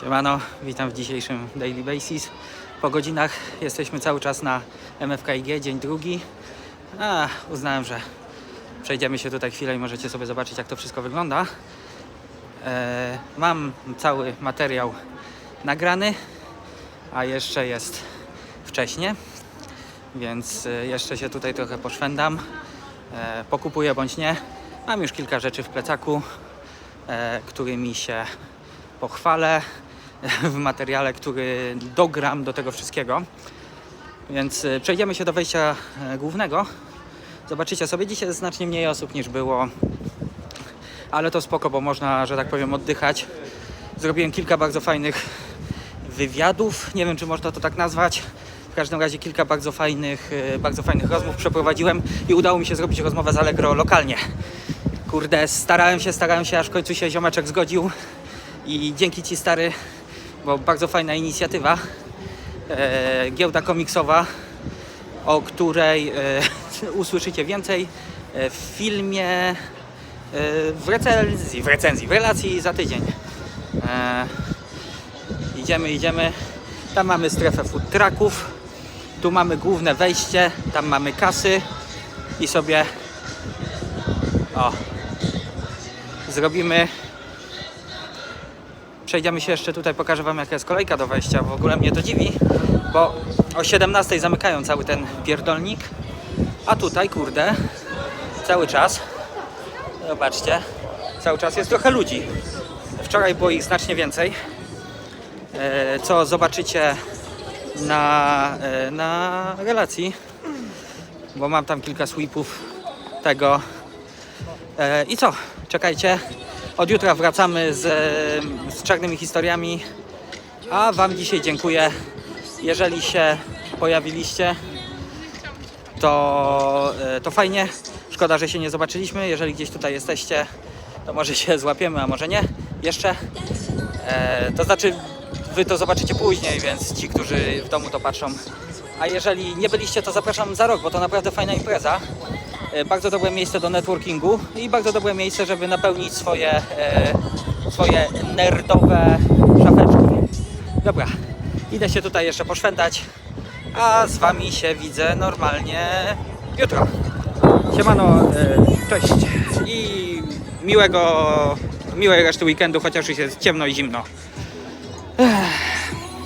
Siemano, witam w dzisiejszym Daily Basis. Po godzinach jesteśmy cały czas na MFKIG, dzień drugi. A, uznałem, że przejdziemy się tutaj chwilę i możecie sobie zobaczyć, jak to wszystko wygląda. E, mam cały materiał nagrany, a jeszcze jest wcześnie, więc e, jeszcze się tutaj trochę poszwędam. E, pokupuję bądź nie. Mam już kilka rzeczy w plecaku, e, którymi się pochwalę w materiale, który dogram do tego wszystkiego. Więc e, przejdziemy się do wejścia e, głównego. Zobaczycie sobie, dzisiaj jest znacznie mniej osób niż było, ale to spoko, bo można, że tak powiem, oddychać. Zrobiłem kilka bardzo fajnych wywiadów, nie wiem czy można to tak nazwać. W każdym razie kilka bardzo fajnych, e, bardzo fajnych rozmów przeprowadziłem i udało mi się zrobić rozmowę z Allegro lokalnie. Kurde, starałem się, starałem się, aż w końcu się ziomeczek zgodził i dzięki Ci stary, bo bardzo fajna inicjatywa. E, giełda komiksowa, o której e, usłyszycie więcej e, w filmie, w recenzji, w recenzji, w relacji za tydzień. Idziemy, idziemy. Tam mamy strefę food trucków, tu mamy główne wejście, tam mamy kasy i sobie o, zrobimy Przejdziemy się jeszcze tutaj, pokażę Wam jaka jest kolejka do wejścia. W ogóle mnie to dziwi, bo o 17 zamykają cały ten pierdolnik, a tutaj, kurde, cały czas, zobaczcie, cały czas jest trochę ludzi. Wczoraj było ich znacznie więcej, e, co zobaczycie na, e, na relacji, bo mam tam kilka sweepów tego. E, I co? Czekajcie. Od jutra wracamy z, z czarnymi historiami. A Wam dzisiaj dziękuję. Jeżeli się pojawiliście, to, e, to fajnie. Szkoda, że się nie zobaczyliśmy. Jeżeli gdzieś tutaj jesteście, to może się złapiemy, a może nie. Jeszcze. E, to znaczy, Wy to zobaczycie później, więc ci, którzy w domu to patrzą. A jeżeli nie byliście, to zapraszam za rok, bo to naprawdę fajna impreza. E, Bardzo dobre miejsce do networkingu i bardzo dobre miejsce, żeby napełnić swoje, e, swoje nerdowe szafeczki. Dobra, idę się tutaj jeszcze poszwętać, a z Wami się widzę normalnie jutro. Siemano, e, cześć i miłego, miłej reszty weekendu, chociaż już jest ciemno i zimno.